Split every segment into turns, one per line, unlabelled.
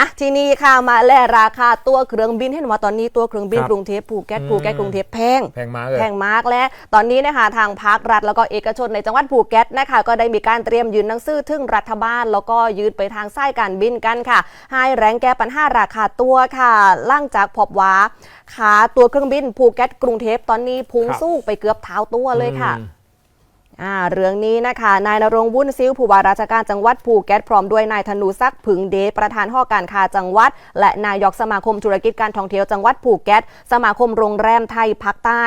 อะทีนี้ค่ะมาแลราคาตัวเครื่องบินเห็นว่าตอนนี้ตัวเครื่องบิน
ครับ
กรุงเทพภูเก็ต
อืม
ภูเก็ตกรุงเทพแพง
แพงมากเลย
แพงมากและตอนนี้นะคะทางภาครัฐแล้วก็เอกชนในจังหวัดภูเก็ตนะคะ ก็ได้มีการเตรียมยื่นหนังสือถึงรัฐบาล แล้วก็ยืนไปทางสายการบินกันค่ะ ให้แรงแก้ปัญหาราคาตัวค่ะล่างจากพบว่าขาตัวเครื่องบินภูเก็ตกรุงเทพตอนนี้พุ่ง
ครับ
สู้ไปเกือบเท้าตัวเลยค่ะ
อืม
อ่า เรื่องนี้นะคะ นายนรงวุ่นซิ้วผู้ว่าราชการจังหวัดภูเก็ตพร้อมด้วยนายธนูศักผึ่งเดชประธานหอการค้าจังหวัด และนายกสมาคมธุรกิจการท่องเที่ยวจังหวัดภูเก็ต สมาคมโรงแรมไทยภาคใต้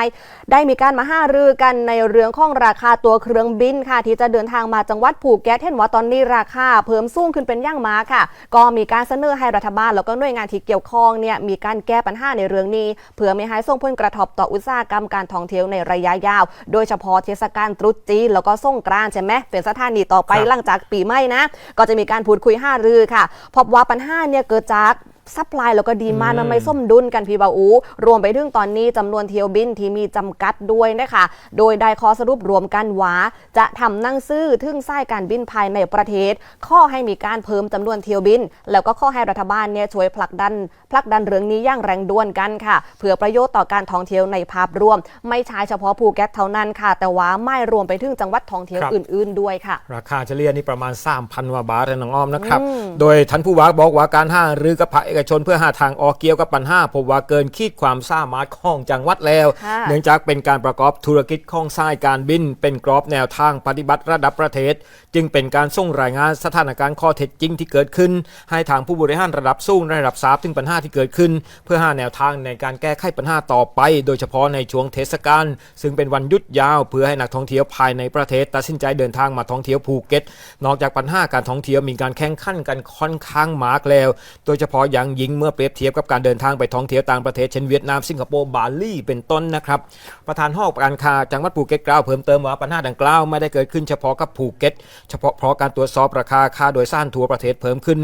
ได้มีการมาห้ารือกันในเรื่องของราคาตัวเครื่องบินค่ะ ที่จะเดินทางมาจังหวัดภูเก็ตเห็นว่าตอนนี้ราคาเพิ่มสูงขึ้นเป็นย่างมาค่ะ ก็มีการเสนอให้รัฐบาลแล้วก็หน่วยงานที่เกี่ยวข้องเนี่ยมีการแก้ปัญหาในเรื่องนี้ เพื่อไม่ให้ส่งผลกระทบต่ออุตสาหกรรมการท่องเที่ยวในระยะยาว โดยเฉพาะเทศกาลตรุษจีนแล้วก็สงกรานต์ใช่ไหมเป็นสถานีต่อไป
ครับ
หลังจากปีใหม่นะ ก็จะมีการพูดคุยห้ารือค่ะพบว่าปัญหาเนี่ยเกิดจาก ซัพพลายแล้วก็ดีมาน
อืม
มันไม่ส้มดุลกันพี่บาอู รวมไปถึงตอนนี้จำนวนเที่ยวบินที่มีจำกัดด้วยนะคะ โดยได้ข้อสรุปรวมกันว่าจะทำหนังซื้อถึงสายการบินภายในประเทศ ข้อให้มีการเพิ่มจำนวนเที่ยวบิน แล้วก็ข้อให้รัฐบาลเนี่ยช่วยผลักดันผลักดันเรื่องนี้อย่างแรงด่วนกันค่ะ เพื่อประโยชน์ต่อการท่องเที่ยวในภาพรวม ไม่ใช่เฉพาะภูเก็ตเท่านั้นค่ะ แต่ว่าไม่รวมไปถึงจังหวัดท่องเที่ยว
ครับ
อื่น ๆ ด้วยค่ะ
ราคาเฉลี่ยนี่ประมาณ3,000กว่าบาทนะน้องอ้อมนะครับ
อืม
โดยท่านผู้ว่าบอกว่าการห้ารือกับภาคเอกชนเพื่อหาทางออกเกี่ยวกับปัญหาพบว่าเกินขีดความสามารถของจังหวัดแล้ว
ค่ะ
เนื่องจากเป็นการประกอบธุรกิจของสายการบิน เป็นกรอบแนวทางปฏิบัติระดับประเทศ จึงเป็นการส่งรายงานสถานการณ์ข้อเท็จจริงที่เกิดขึ้น ให้ทางผู้บริหารระดับสูงได้รับทราบถึงปัญหาที่เกิดขึ้น เพื่อหาแนวทางในการแก้ไขปัญหาต่อไป โดยเฉพาะในช่วงเทศกาลซึ่งเป็นวันหยุดยาวเพื่อให้นักท่องเที่ยวภายในประเทศตัดสินใจเดินทางมาท่องเที่ยวภูเก็ต นอกจากปัญหาการท่องเที่ยวมีการแข่งขันกันค่อนข้างมากแล้ว โดยเฉพาะอย่างยิ่งเมื่อเปรียบเทียบกับการเดินทางไปท่องเที่ยวต่างประเทศเช่นเวียดนามสิงคโปร์บาหลีเป็นต้นนะครับ ประธานห้องการค้าจังหวัดภูเก็ตกล่าวเพิ่มเติมว่าปัญหาดังกล่าวไม่ได้เกิดขึ้นเฉพาะกับภูเก็ตเฉพาะเพราะการตรวจสอบราคาค่าโดยสารทั่วประเทศเพิ่มขึ้น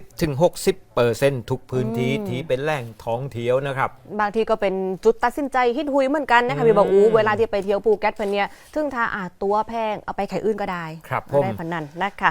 30-60%เปอร์เซ็นต์ทุกพื้นที่ที่เป็นแหล่งท่องเที่ยวนะครับ
บางทีก็เป็นจุดตัดสินใจฮิตหุยเหมือนกันนะคะพี่บอกอูเวลาที่ไปเที่ยวภูเก็ตเพันเนี่ยซึ่งถ้าอาตัวแพงเอาไปไข่อื่นก็ได้
ครับ
ไม่ได้
ผม
พนันนะคะ